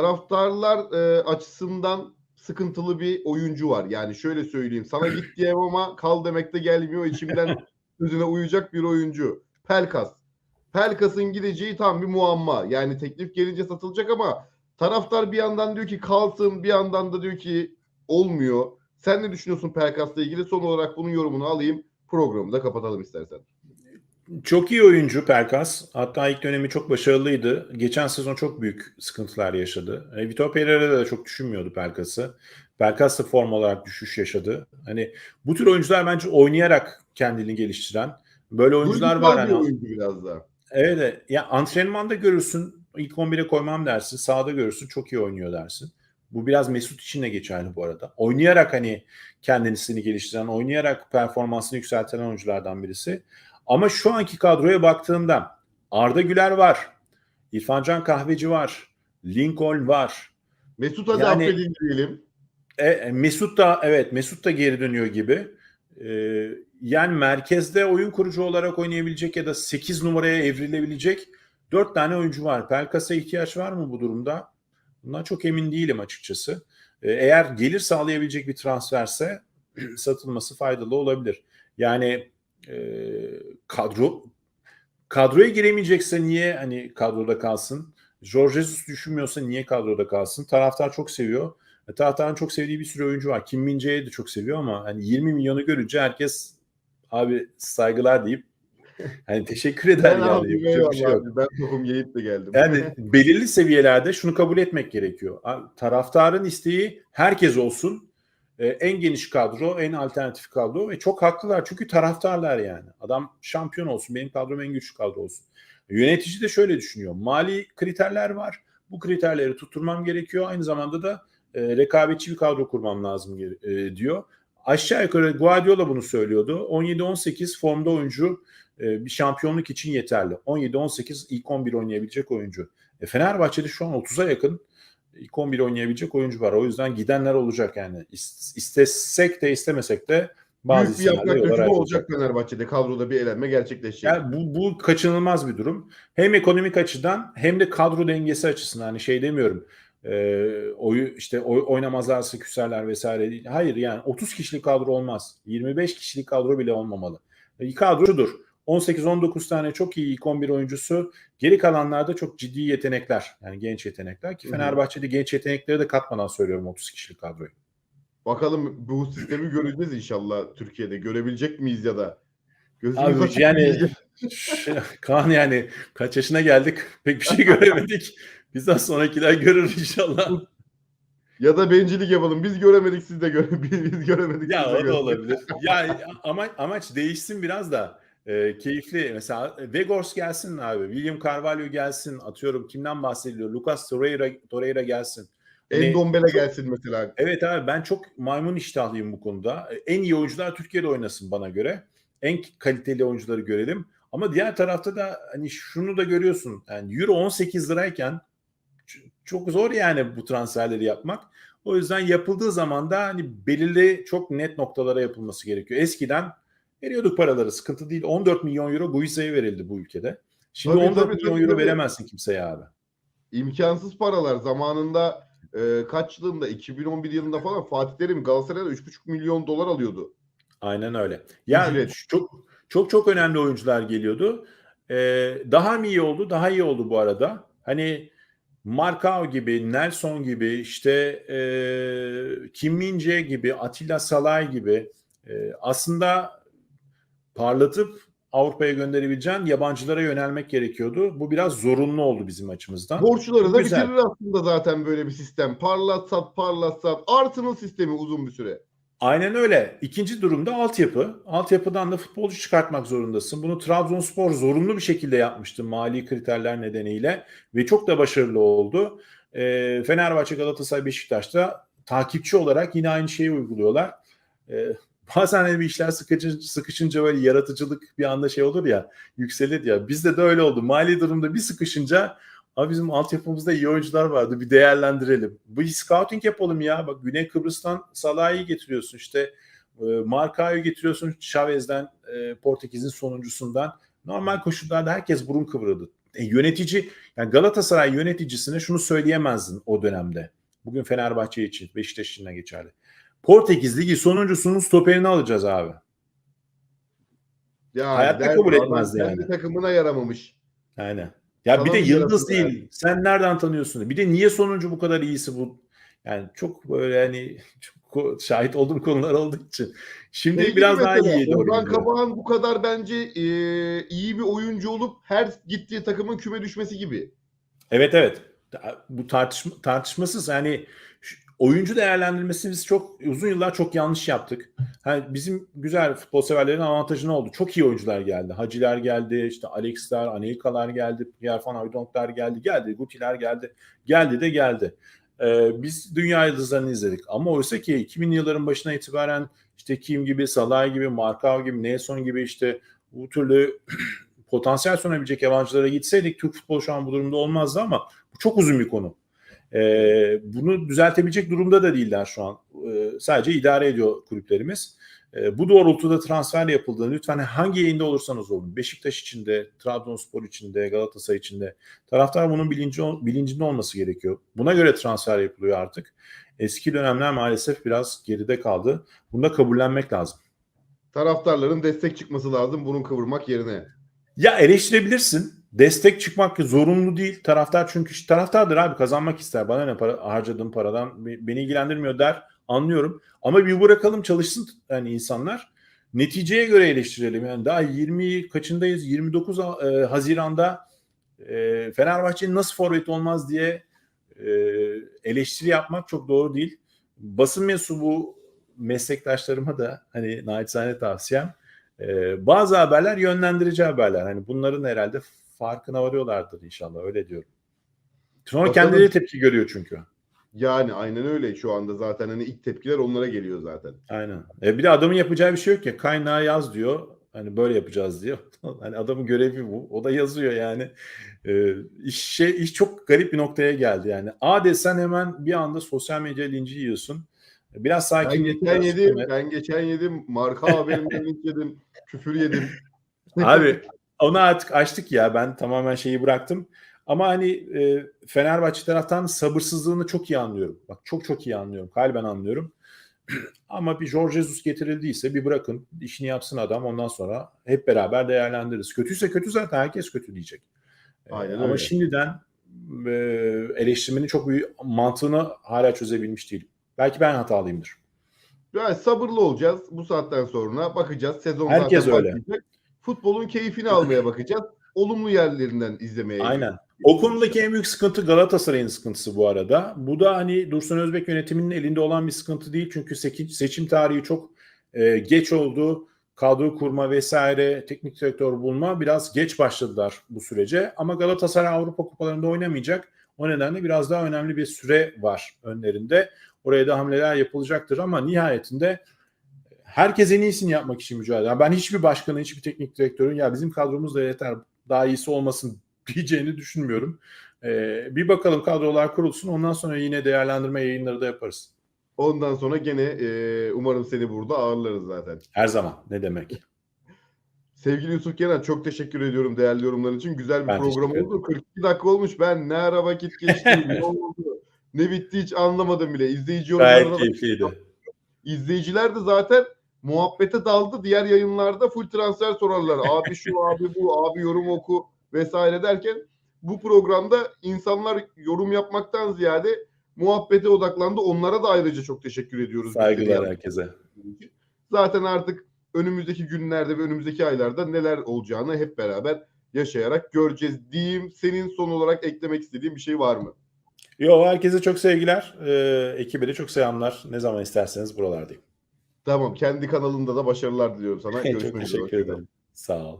taraftarlar e, açısından sıkıntılı bir oyuncu var. Yani şöyle söyleyeyim. Sana git diyemem ama kal demek de gelmiyor. İçimden sözüne uyacak bir oyuncu. Pelkas. Pelkas'ın gideceği tam bir muamma. Yani teklif gelince satılacak ama taraftar bir yandan diyor ki kalsın bir yandan da diyor ki olmuyor. Sen ne düşünüyorsun Pelkas'la ilgili? Son olarak bunun yorumunu alayım. Programı da kapatalım istersen. Çok iyi oyuncu Pelkas. Hatta ilk dönemi çok başarılıydı. Geçen sezon çok büyük sıkıntılar yaşadı. E, Vitor Pereira da çok düşünmüyordu Pelkas'ı. Pelkas da form olarak düşüş yaşadı. Hani bu tür oyuncular bence oynayarak kendini geliştiren böyle oyuncular Duygusal var. Hani, oyuncu biraz daha. evet, evet. ya antrenmanda görürsün. ilk 11'e koymam dersin. Sahada görürsün. Çok iyi oynuyor dersin. Bu biraz Mesut için de geçerli bu arada. Oynayarak hani kendisini geliştiren, oynayarak performansını yükselten oyunculardan birisi. Ama şu anki kadroya baktığımda Arda Güler var. İrfancan Kahveci var. Lincoln var. Mesut hadi Yani- affedin diyelim. E, Mesut da evet Mesut da geri dönüyor gibi. E, yani merkezde oyun kurucu olarak oynayabilecek ya da 8 numaraya evrilebilecek 4 tane oyuncu var. Pelkas'a ihtiyaç var mı bu durumda? Bundan çok emin değilim açıkçası. E, eğer gelir sağlayabilecek bir transferse satılması faydalı olabilir. Yani e, kadro kadroya giremeyecekse niye hani kadroda kalsın? Jorge Jesus düşünmüyorsa niye kadroda kalsın? Taraftar çok seviyor. E, Taraftarın çok sevdiği bir sürü oyuncu var. Kim Min-jae'yi de çok seviyor ama hani 20 milyonu görünce herkes abi saygılar deyip hani teşekkür eder Ben yani. abi, Yapacak bir şey yok. Ben tohum yiyip de geldim. Yani belirli seviyelerde şunu kabul etmek gerekiyor. Abi, Taraftarın isteği herkes olsun. Ee, en geniş kadro, en alternatif kadro ve çok haklılar çünkü taraftarlar yani. Adam şampiyon olsun, benim kadrom en güçlü kadro olsun. Yönetici de şöyle düşünüyor. Mali kriterler var. Bu kriterleri tutturmam gerekiyor. Aynı zamanda da e, rekabetçi bir kadro kurmam lazım e, diyor. Aşağı yukarı Guardiola bunu söylüyordu. 17-18 formda oyuncu e, bir şampiyonluk için yeterli. 17-18 ilk 11 oynayabilecek oyuncu. E, Fenerbahçe'de şu an 30'a yakın ilk 11 oynayabilecek oyuncu var. O yüzden gidenler olacak yani. İs- İstesek de istemesek de bazı Büyük bir yaprak dökümü olacak Fenerbahçe'de. Kadroda bir elenme gerçekleşecek. Yani bu, bu kaçınılmaz bir durum. Hem ekonomik açıdan hem de kadro dengesi açısından hani şey demiyorum. E, oyu işte oy, oynamazlarsa küserler vesaire değil. Hayır yani 30 kişilik kadro olmaz. 25 kişilik kadro bile olmamalı. E, kadro şudur. 18-19 tane çok iyi ilk 11 oyuncusu. Geri kalanlarda çok ciddi yetenekler. Yani genç yetenekler ki. Fenerbahçe'de genç yetenekleri de katmadan söylüyorum 30 kişilik kadroyu. Bakalım bu sistemi göreceğiz inşallah Türkiye'de. Görebilecek miyiz ya da? Gözümüz Abi açık yani Kaan yani kaç yaşına geldik pek bir şey göremedik. Bizden sonrakiler görür inşallah. ya da bencillik yapalım. Biz göremedik siz de göre biz göremedik ya o da olabilir. Ya ama amaç değişsin biraz da e, keyifli. Mesela Vegors gelsin abi. William Carvalho gelsin. Atıyorum kimden bahsediliyor? Lucas Torreira, Torreira gelsin. Hani Endombele çok- gelsin mesela. Evet abi ben çok maymun iştahlıyım bu konuda. En iyi oyuncular Türkiye'de oynasın bana göre. En kaliteli oyuncuları görelim. Ama diğer tarafta da hani şunu da görüyorsun. Yani Euro 18 lirayken çok zor yani bu transferleri yapmak. O yüzden yapıldığı zaman da hani belirli çok net noktalara yapılması gerekiyor. Eskiden veriyorduk paraları sıkıntı değil. 14 milyon euro Guiza'ya verildi bu ülkede. Şimdi Tabii, 14 tabii, milyon tabii, euro tabii. veremezsin kimseye abi. İmkansız paralar. Zamanında e, kaç yılında? 2011 yılında falan Fatih Terim Galatasaray'da 3,5 milyon dolar alıyordu. Aynen öyle. Yani Ücret. çok çok çok önemli oyuncular geliyordu. Ee, daha mı iyi oldu? Daha iyi oldu bu arada. Hani Markao gibi, Nelson gibi, işte e, Kim Min-jae gibi, Atilla Salay gibi e, aslında parlatıp Avrupa'ya gönderebileceğin yabancılara yönelmek gerekiyordu. Bu biraz zorunlu oldu bizim açımızdan. Borçları da Güzel. bitirir aslında zaten böyle bir sistem. Parlat sat parlat sat. Artının sistemi uzun bir süre. Aynen öyle. İkinci durumda altyapı. Altyapıdan da futbolcu çıkartmak zorundasın. Bunu Trabzonspor zorunlu bir şekilde yapmıştı mali kriterler nedeniyle ve çok da başarılı oldu. Ee, Fenerbahçe, Galatasaray, Beşiktaş'ta takipçi olarak yine aynı şeyi uyguluyorlar. Ee, bazen hani bir işler sıkıcı, sıkışınca böyle yaratıcılık bir anda şey olur ya yükselir ya. Bizde de öyle oldu. Mali durumda bir sıkışınca Abi bizim altyapımızda iyi oyuncular vardı. Bir değerlendirelim. Bir scouting yapalım ya. Bak Güney Kıbrıs'tan Salah'ı getiriyorsun. İşte e, Marka'yı getiriyorsun Chavez'den, e, Portekiz'in sonuncusundan. Normal koşullarda herkes burun kıvırdı. E, yönetici yani Galatasaray yöneticisine şunu söyleyemezdin o dönemde. Bugün Fenerbahçe için, Beşiktaş için de geçerli. Portekiz Ligi sonuncusunun stoperini alacağız abi. Yani Hayatta der- kabul adam etmezdi kendi yani. takımına yaramamış. Aynen. Ya bir Sana de yıldız değil. Sen nereden tanıyorsun? Bir de niye sonuncu bu kadar iyisi bu? Yani çok böyle hani çok şahit olduğum konular olduğu için. Şimdi Şey biraz daha mesela, doğru Ozan gidiyor. Kabak'ın bu kadar bence e, iyi bir oyuncu olup her gittiği takımın küme düşmesi gibi. Evet evet. Bu tartışma, tartışmasız yani şu- oyuncu değerlendirmesi biz çok uzun yıllar çok yanlış yaptık. Yani bizim güzel futbol severlerin avantajı ne oldu? Çok iyi oyuncular geldi. Haciler geldi, işte Alex'ler, Anelkalar geldi, Pierre Van Hooydonk'lar geldi, geldi, Guti'ler geldi. Geldi de geldi. Ee, biz dünya yıldızlarını izledik. Ama oysa ki 2000 yılların başına itibaren işte Kim gibi, Salah gibi, Markov gibi, Nelson gibi işte bu türlü potansiyel sunabilecek yabancılara gitseydik Türk futbolu şu an bu durumda olmazdı ama bu çok uzun bir konu. Ee, bunu düzeltebilecek durumda da değiller şu an. Ee, sadece idare ediyor kulüplerimiz. Ee, bu doğrultuda transfer yapıldığını lütfen hangi yayında olursanız olun. Beşiktaş içinde, Trabzonspor içinde, Galatasaray içinde taraftar bunun bilinci, bilincinde olması gerekiyor. Buna göre transfer yapılıyor artık. Eski dönemler maalesef biraz geride kaldı. Bunu da kabullenmek lazım. Taraftarların destek çıkması lazım bunun kıvırmak yerine. Ya eleştirebilirsin. Destek çıkmak zorunlu değil. Taraftar çünkü taraftardır abi kazanmak ister. Bana ne para harcadığım paradan be- beni ilgilendirmiyor der. Anlıyorum. Ama bir bırakalım çalışsın yani insanlar. Neticeye göre eleştirelim. Yani daha 20 kaçındayız? 29 e, Haziran'da e, Fenerbahçe'nin nasıl forvet olmaz diye e, eleştiri yapmak çok doğru değil. Basın mensubu meslektaşlarıma da hani naçizane tavsiyem ee, bazı haberler yönlendirici haberler. Hani bunların herhalde farkına varıyorlardır inşallah öyle diyorum. Sonra Bakalım. kendileri tepki görüyor çünkü. Yani aynen öyle şu anda zaten hani ilk tepkiler onlara geliyor zaten. Aynen. E bir de adamın yapacağı bir şey yok ya. Kaynağı yaz diyor. Hani böyle yapacağız diyor. hani adamın görevi bu. O da yazıyor yani. E, iş, şey, iş çok garip bir noktaya geldi yani. A desen hemen bir anda sosyal medya linci yiyorsun. Biraz Ben sakinlik. geçen yedim, ben geçen yedim. Marka haberimden linç yedim. Küfür yedim. Abi onu artık açtık ya. Ben tamamen şeyi bıraktım. Ama hani e, Fenerbahçe taraftan sabırsızlığını çok iyi anlıyorum. Bak çok çok iyi anlıyorum. Kalben anlıyorum. Ama bir Jorge Jesus getirildiyse bir bırakın. işini yapsın adam. Ondan sonra hep beraber değerlendiririz. Kötüyse kötü zaten herkes kötü diyecek. E, Aynen Ama öyle. şimdiden e, eleştirmenin çok büyük mantığını hala çözebilmiş değilim. Belki ben hatalıyımdır. Yani sabırlı olacağız. Bu saatten sonra bakacağız. Sezon Herkes zaten öyle. başlayacak. Futbolun keyfini almaya bakacağız. Olumlu yerlerinden izlemeye. Aynen. O konudaki en büyük sıkıntı Galatasaray'ın sıkıntısı bu arada. Bu da hani Dursun Özbek yönetiminin elinde olan bir sıkıntı değil. Çünkü seçim, tarihi çok e, geç oldu. Kadro kurma vesaire, teknik direktör bulma biraz geç başladılar bu sürece. Ama Galatasaray Avrupa Kupalarında oynamayacak. O nedenle biraz daha önemli bir süre var önlerinde. Oraya da hamleler yapılacaktır ama nihayetinde herkes en iyisini yapmak için mücadele. Yani ben hiçbir başkanın, hiçbir teknik direktörün ya bizim kadromuz da yeter daha iyisi olmasın diyeceğini düşünmüyorum. Ee, bir bakalım kadrolar kurulsun. Ondan sonra yine değerlendirme yayınları da yaparız. Ondan sonra gene e, umarım seni burada ağırlarız zaten. Her zaman. Ne demek? Sevgili Yusuf Kenan çok teşekkür ediyorum değerli yorumların için. Güzel bir Ben program oldu. 42 dakika olmuş. Ben ne ara vakit geçti, ne oldu, ne bitti hiç anlamadım bile. İzleyici Gayet yorumlarına da- keyifliydi. İzleyiciler de zaten muhabbete daldı. Diğer yayınlarda full transfer sorarlar. Abi şu, abi bu, abi yorum oku vesaire derken bu programda insanlar yorum yapmaktan ziyade muhabbete odaklandı. Onlara da ayrıca çok teşekkür ediyoruz. Saygılar herkese. Zaten artık önümüzdeki günlerde ve önümüzdeki aylarda neler olacağını hep beraber yaşayarak göreceğiz diyeyim. Senin son olarak eklemek istediğin bir şey var mı? Yo herkese çok sevgiler. Ee, ekibe de çok selamlar. Ne zaman isterseniz buralardayım. Tamam. Kendi kanalında da başarılar diliyorum sana. Görüşmek üzere. teşekkür ederim. Sağ ol.